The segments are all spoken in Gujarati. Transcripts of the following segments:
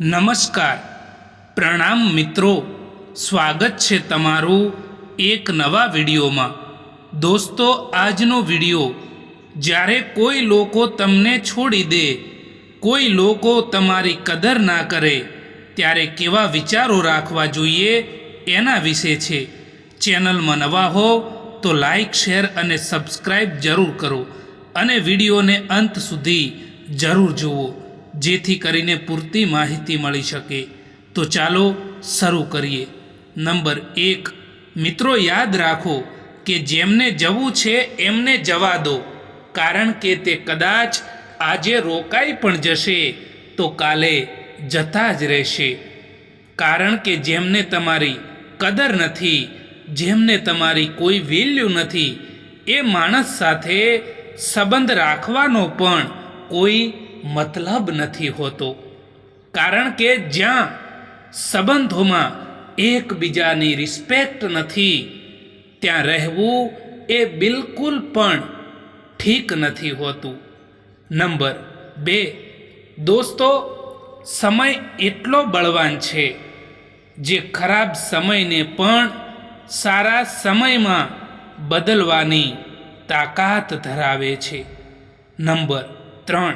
નમસ્કાર. પ્રણામ મિત્રો. સ્વાગત છે તમારું એક નવા વિડીયોમાં. દોસ્તો, આજનો વીડિયો, જ્યારે કોઈ લોકો તમને છોડી દે, કોઈ લોકો તમારી કદર ના કરે, ત્યારે કેવા વિચારો રાખવા જોઈએ એના વિશે છે. ચેનલમાં નવા હો તો લાઈક, શેર અને સબસ્ક્રાઈબ જરૂર કરો અને વિડીયોને અંત સુધી જરૂર જુઓ. જેથી કરીને પૂરતી માહિતી મળી શકે. તો ચાલો શરૂ કરીએ. નંબર એક. મિત્રો, યાદ રાખો કે જેમને જવું છે એમને જવા દો. કારણ કે તે કદાચ આજે રોકાઈ પણ જશે તો કાલે જતા જ રહેશે. કારણ કે જેમને તમારી કદર નથી, જેમને તમારી કોઈ વેલ્યુ નથી, એ માણસ સાથે સંબંધ રાખવાનો પણ કોઈ મતલબ નથી હોતો. કારણ કે જ્યાં સંબંધોમાં એકબીજાની રિસ્પેક્ટ નથી, ત્યાં રહેવું એ બિલકુલ પણ ઠીક નથી હોતું. નંબર બે, દોસ્તો, સમય એટલો બળવાન છે જે ખરાબ સમયને પણ સારા સમયમાં બદલવાની તાકાત ધરાવે છે. નંબર ત્રણ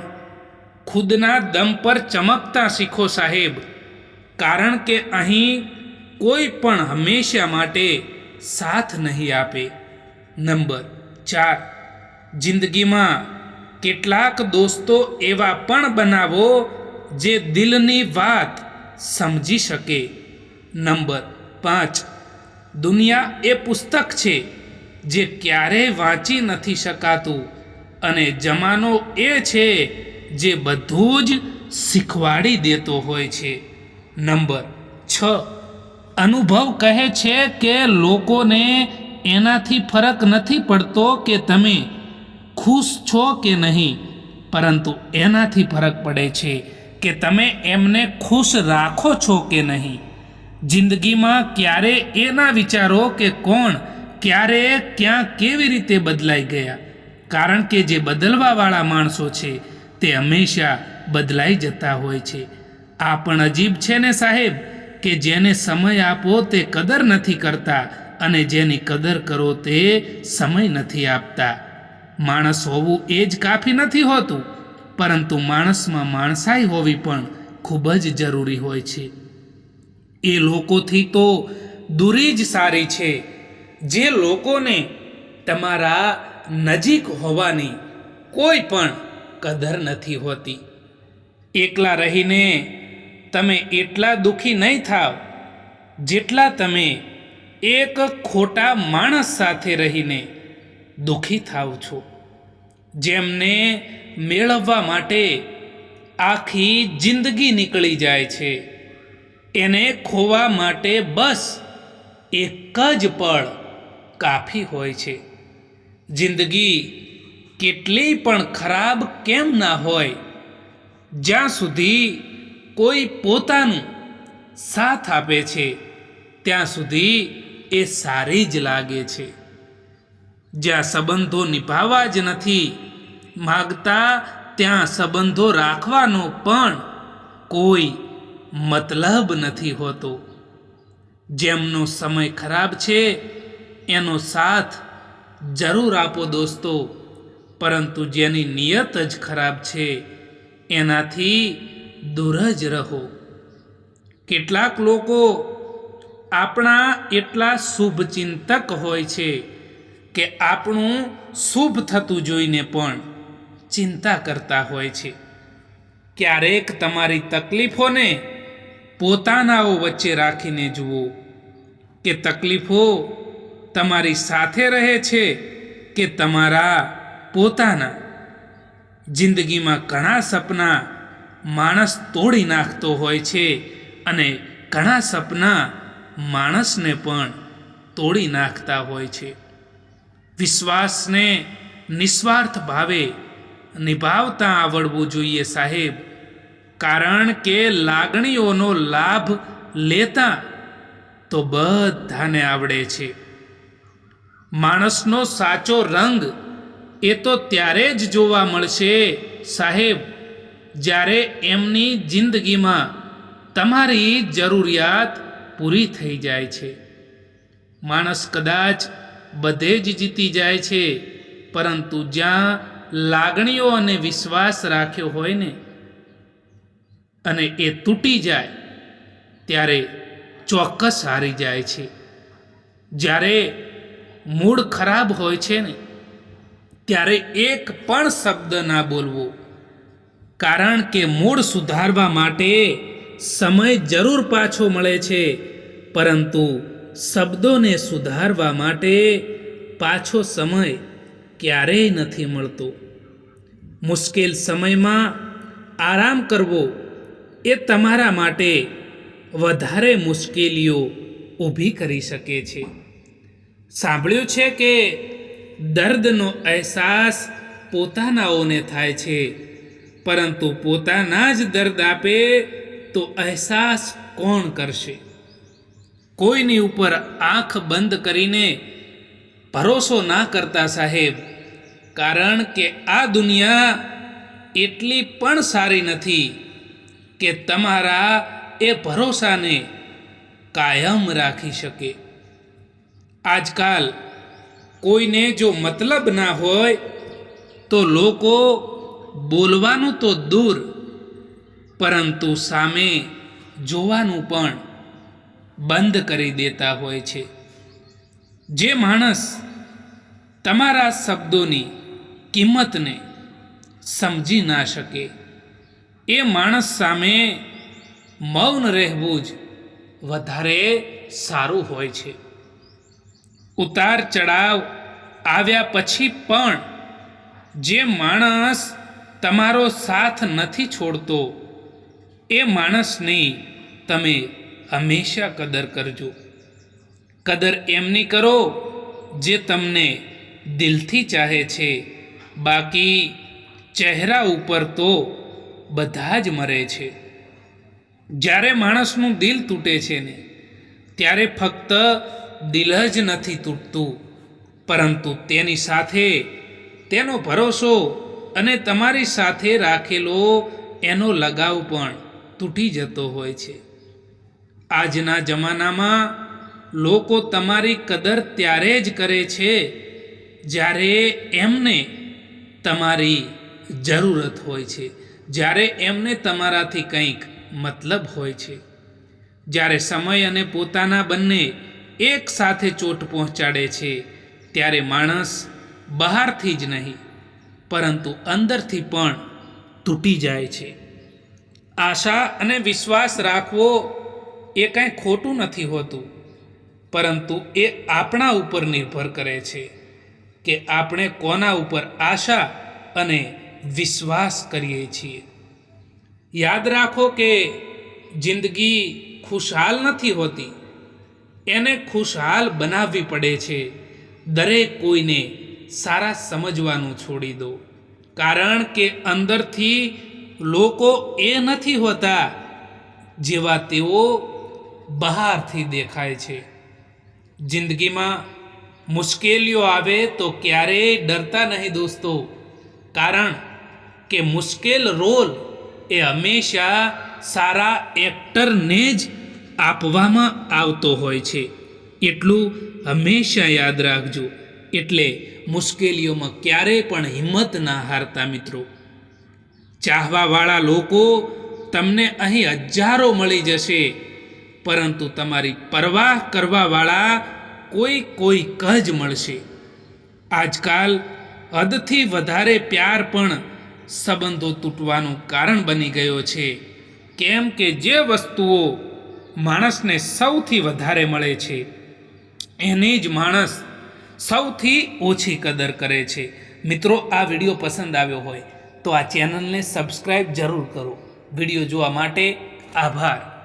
ખુદના દમ પર ચમકતા શીખો સાહેબ. કારણ કે અહીં કોઈ પણ હંમેશા માટે સાથ નહીં આપે. નંબર ચાર. જિંદગીમાં કેટલાક દોસ્તો એવા પણ બનાવો જે દિલની વાત સમજી શકે. નંબર પાંચ. દુનિયા એ પુસ્તક છે જે ક્યારેય વાંચી નથી શકાતું અને જમાનો એ છે જે બધું જ શીખવાડી દેતો હોય છે. નંબર છ. અનુભવ કહે છે કે લોકોને એનાથી ફરક નથી પડતો કે તમે ખુશ છો કે નહીં, પરંતુ એનાથી ફરક પડે છે કે તમે એમને ખુશ રાખો છો કે નહીં. જિંદગીમાં ક્યારે એના વિચારો કે કોણ ક્યારે, ક્યાં કેવી રીતે બદલાઈ ગયા? કારણ કે જે બદલવાવાળા માણસો છે તે હંમેશા બદલાઈ જતા હોય છે. આ પણ અજીબ છે ને સાહેબ, કે જેને સમય આપો તે કદર નથી કરતા અને જેની કદર કરો તે સમય નથી આપતા. માણસ હોવું એ જ કાફી નથી હોતું, પરંતુ માણસમાં માણસાઈ હોવી પણ ખૂબ જ જરૂરી હોય છે. એ લોકોથી તો દૂરી જ સારી છે. જે લોકોને તમારા નજીક હોવાની કોઈ પણ કદર નથી હોતી. એકલા રહીને તમે એટલા દુઃખી નહીં થાવ જેટલા તમે એક ખોટા માણસ સાથે રહીને દુઃખી થાવ છો. જેમને મેળવવા માટે આખી જિંદગી નીકળી જાય છે. એને ખોવા માટે બસ એક જ પળ કાફી હોય છે. જિંદગી કેટલી પણ ખરાબ કેમ ના હોય, જ્યાં સુધી કોઈ પોતાનું સાથ આપે છે, ત્યાં સુધી એ સારી જ લાગે છે. જ્યાં સંબંધો નિભાવવા જ નથી માગતા, ત્યાં સંબંધો રાખવાનો પણ કોઈ મતલબ નથી હોતો. જેમનો સમય ખરાબ છે, એનો સાથ જરૂર આપો દોસ્તો. પરંતુ જેની નિયત જ ખરાબ છે, એનાથી દૂર જ રહો. કેટલાક લોકો આપણા એટલા શુભચિંતક હોય છે કે આપણું શુભ થતું જોઈને પણ ચિંતા કરતા હોય છે. ક્યારેક તમારી તકલીફોને પોતાનાઓ વચ્ચે રાખીને જુઓ કે તકલીફો તમારી સાથે રહે છે કે તમારા પોતાના જિંદગીમાં ઘણા સપના માણસ તોડી નાખતો હોય છે અને ઘણા સપના માણસને પણ તોડી નાખતા હોય છે. વિશ્વાસને નિસ્વાર્થ ભાવે નિભાવતા આવડવું જોઈએ સાહેબ, કારણ કે લાગણીઓનો લાભ લેતા તો બધાને આવડે છે. માણસનો સાચો રંગ એ તો ત્યારે જ જોવા મળશે. સાહેબ, જ્યારે એમની જિંદગીમાં તમારી જરૂરિયાત પૂરી થઈ જાય છે, માણસ કદાચ બધે જ જીતી જાય છે, પરંતુ જ્યાં લાગણીઓ અને વિશ્વાસ રાખ્યો હોય ને, અને એ તૂટી જાય, ત્યારે ચોક્કસ હારી જાય છે. જ્યારે મૂડ ખરાબ હોય છે ને ત્યારે એક પણ શબ્દ ના બોલવો. કારણ કે મૂળ સુધારવા માટે સમય જરૂર પાછો મળે છે, પરંતુ શબ્દોને સુધારવા માટે પાછો સમય ક્યારેય નથી મળતો. મુશ્કેલ સમયમાં આરામ કરવો એ તમારા માટે વધારે મુશ્કેલીઓ ઊભી કરી શકે છે. સાંભળ્યું છે કે દર્દનો અહેસાસ પોતાનાઓને થાય છે. પરંતુ પોતાના જ દર્દ આપે તો અહેસાસ કોણ કરશે? કોઈની ઉપર આંખ બંધ કરીને ભરોસો ના કરતા સાહેબ, કારણ કે આ દુનિયા એટલી પણ સારી નથી કે તમારા એ ભરોસાને કાયમ રાખી શકે. આજકાલ કોઈને જો મતલબ ના હોય, તો લોકો બોલવાનું તો દૂર, પરંતુ સામે જોવાનું પણ બંધ કરી દેતા હોય છે. જે માણસ તમારા શબ્દોની કિંમતને સમજી ના શકે, એ માણસ સામે મૌન રહેવું જ વધારે સારું હોય છે. ઉતાર ચડાવ આવ્યા પછી પણ જે માણસ તમારો સાથ નથી છોડતો, એ માણસની તમે હંમેશા કદર કરજો. કદર એમની કરો જે તમને દિલથી ચાહે છે. બાકી ચહેરા ઉપર તો બધા જ મરે છે. જ્યારે માણસનું દિલ તૂટે છે ને, ત્યારે ફક્ત દિલ જ નથી તૂટતું. પરંતુ તેની સાથે તેનો ભરોસો અને તમારી સાથે રાખેલો એનો લગાવ પણ તૂટી જતો હોય છે. આજના જમાનામાં લોકો તમારી કદર ત્યારે જ કરે છે જ્યારે એમને તમારી જરૂરત હોય છે, જ્યારે એમને તમારાથી કંઈક મતલબ હોય છે. જ્યારે સમય અને પોતાના બંને એક સાથે ચોટ પહોંચાડે છે, ત્યારે માણસ બહારથી જ નહીં, પરંતુ અંદરથી પણ તૂટી જાય છે. આશા અને વિશ્વાસ રાખવો એ કાંઈ ખોટું નથી હોતું, પરંતુ એ આપણા ઉપર નિર્ભર કરે છે કે આપણે કોના ઉપર આશા અને વિશ્વાસ કરીએ છીએ. યાદ રાખો કે જિંદગી ખુશહાલ નથી હોતી એને ખુશહાલ બનાવવી પડે છે. દરેક કોઈને સારા સમજવાનું છોડી દો. કારણ કે અંદરથી લોકો એ નથી હોતા જેવા તેઓ બહારથી દેખાય છે. જિંદગીમાં મુશ્કેલીઓ આવે તો ક્યારેય ડરતા નહીં દોસ્તો. કારણ કે મુશ્કેલ રોલ એ હંમેશા સારા એક્ટરને જ આપવામાં આવતો હોય છે. એટલું હંમેશા યાદ રાખજો. એટલે મુશ્કેલીઓમાં ક્યારેય પણ હિંમત ના હારતા મિત્રો. ચાહવાવાળા લોકો તમને અહીં હજારો મળી જશે. પરંતુ તમારી પરવાહ કરવાવાળા કોઈ કોઈ જ મળશે. આજકાલ હદથી વધારે પ્યાર પણ સંબંધો તૂટવાનું કારણ બની ગયો છે. કેમ કે જે વસ્તુઓ માણસને સૌથી વધારે મળે છે. એની જ માણસ સૌથી ઓછી કદર કરે છે. મિત્રો, આ વીડિયો પસંદ આવ્યો હોય તો આ ચેનલને સબસ્ક્રાઈબ જરૂર કરો. વીડિયો જોવા માટે આભાર.